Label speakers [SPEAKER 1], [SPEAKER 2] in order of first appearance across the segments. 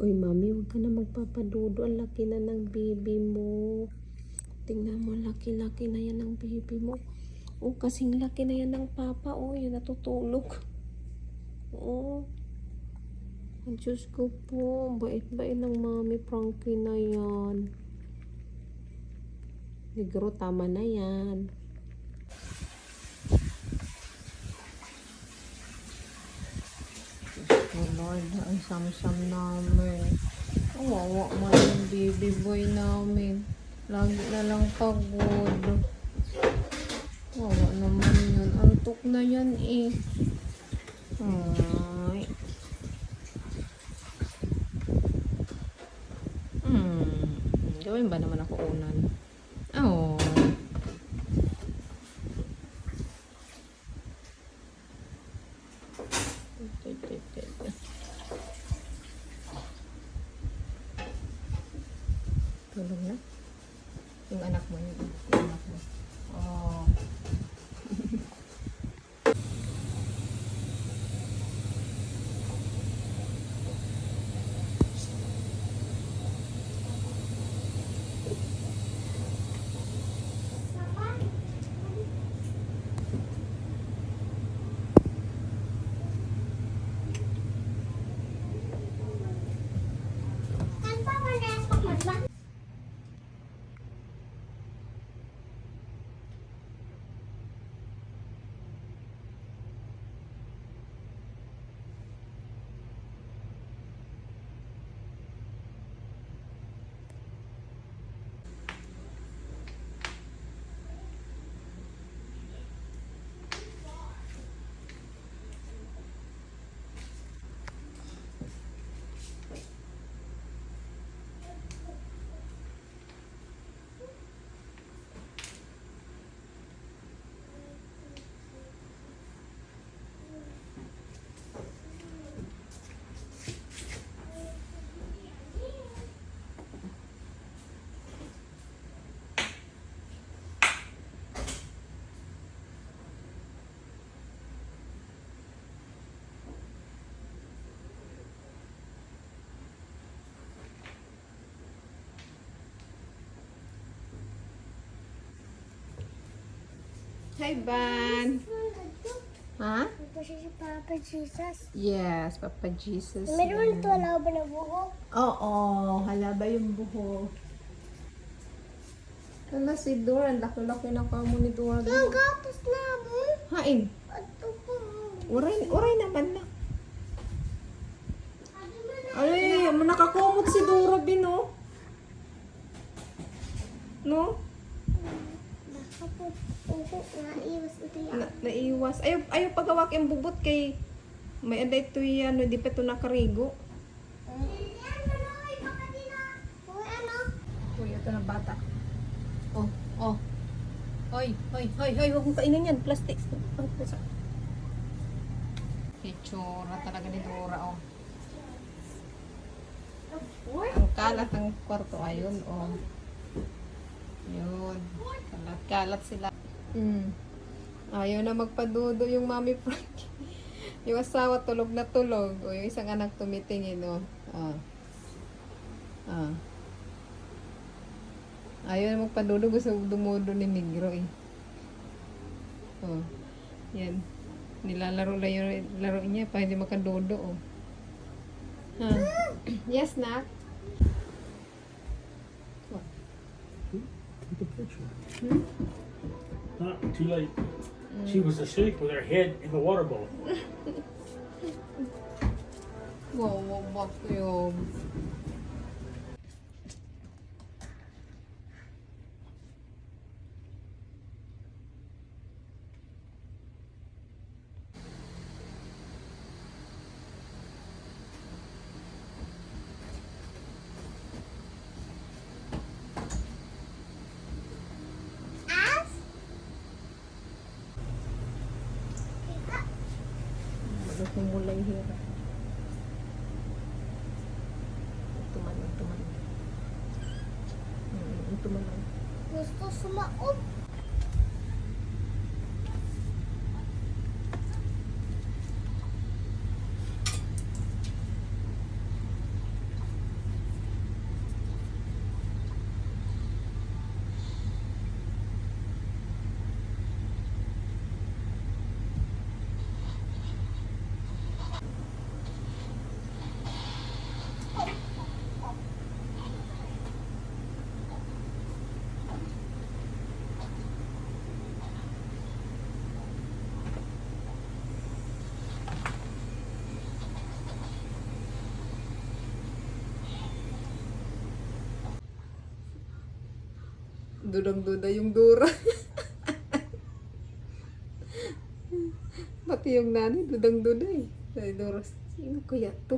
[SPEAKER 1] Uy, mami, huwag ka na magpapadudo. Ang laki na ng baby mo. Tingnan mo, laki-laki na yan ng baby mo. Oh, kasing laki na yan ng papa. Oh, yan natutulog. Oh. Ang Diyos ko po. Bait-bait ng mami Frankie na yan. Siguro tama na yan. Oh Lord, ang samsam namin. Kawawa man yung baby boy namin. Lagi na lang pagod. Kawawa naman yun. Antok na yan eh. Ay. Hmm. Gawin ba naman ako unan? Oh. Tulog na? Yung anak mo yun. Yung anak mo. Oh. Hi, Ban. Ha?
[SPEAKER 2] Ito siya si Papa Jesus.
[SPEAKER 1] Yes, Papa Jesus.
[SPEAKER 2] Meron ito alam ba na buhok?
[SPEAKER 1] Oo, halaba yung buhok. Hala si Dora, ang laki-laki na ka mo ni Dora.
[SPEAKER 2] Ang gatas na mo.
[SPEAKER 1] Hain,
[SPEAKER 2] Ito po.
[SPEAKER 1] uray, uray naman na. Ay, mo nakakumot si Dora, Bino. No?
[SPEAKER 2] Po. Oo, naiwas ito yan.
[SPEAKER 1] Na, naiwas. Ayaw, ayaw pagawak yung bubot kay may aday to yan, di pa ito nakarigo.
[SPEAKER 2] Uy, ano?
[SPEAKER 1] Ito na bata. Oh, oh. Hoy, hoy, hoy, hoy, huwag mong kainin yan. Plastic. Oh, plastic. Itsura talaga ni Dora, oh. Ang kalat ng kwarto, ayun, oh. Yun. Kalat-kalat sila. Mm. Ayaw na magpadudo yung mami Frankie. yung asawa tulog na tulog. O yung isang anak tumitingin, oh. Ah. Ayaw na magpadudo. Gusto dumudo ni Negro, eh. Oh. Yan. Nilalaro lang yung laro niya pa hindi makadodo, oh. Ha. yes, Nak.
[SPEAKER 3] Take a picture.
[SPEAKER 1] Hmm?
[SPEAKER 3] Not too late. She was asleep with her head in the water bowl.
[SPEAKER 1] Wow, wow, wow, yun.
[SPEAKER 2] Gusto sumaob.
[SPEAKER 1] Dudang-duda yung Dora. Pati yung nanay, dudang-duda eh. Sabi Dora, sino kaya to?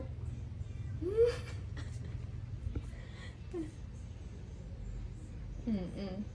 [SPEAKER 1] Mm-mm.